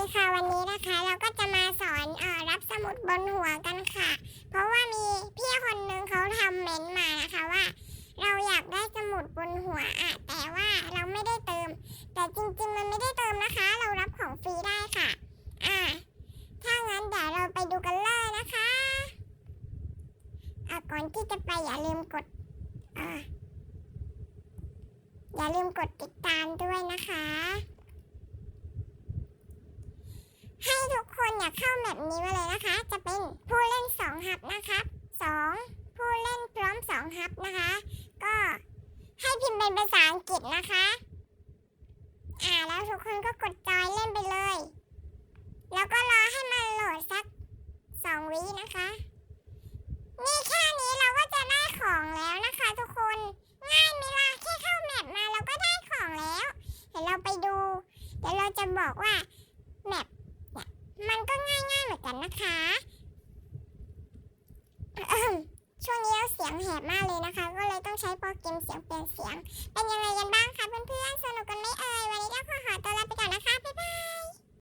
ดีค่ะวันนี้นะคะ เราก็จะมาสอนเออรับสมุดบนหัวกันค่ะ เพราะว่ามีพี่คนนึงเขาทำเม้นต์มานะคะว่า เราอยากได้สมุดบนหัวอะแต่ว่าเราไม่ได้เติม แต่จริงๆมันไม่ได้เติมนะคะ เรารับของฟรีได้ค่ะ อ่า ถ้างั้นเดี๋ยวเราไปดูกันเลยนะคะอะก่อนที่จะไปอย่าลืมกดอ่าอย่าลืมกดติดตามด้วยนะคะ ให้ทุกคน อย่าเข้าแบบนี้ไว้เลยนะคะ จะเป็นผู้เล่นสองฮับนะครับสองผู้เล่นพร้อมสองฮับนะคะ ก็ให้พิมพ์เป็นภาษาอังกฤษนะคะ อ่าแล้วทุกคนก็กดจอยเล่นไปเลย แล้วก็รอให้มันโหลดสักสองวินะคะ นี่แค่นี้เราก็จะได้ของแล้วนะคะ ทุกคน ง่ายไหมล่ะแค่เข้าแมปมาเราก็ได้ของแล้ว เดี๋ยวเราไปดู เดี๋ยวเราจะบอกว่าแมปเนี่ยมันก็ง่ายๆเหมือ นะคะ ช่วงนี้เสียงแหบมากเลยนะคะ ก็เลย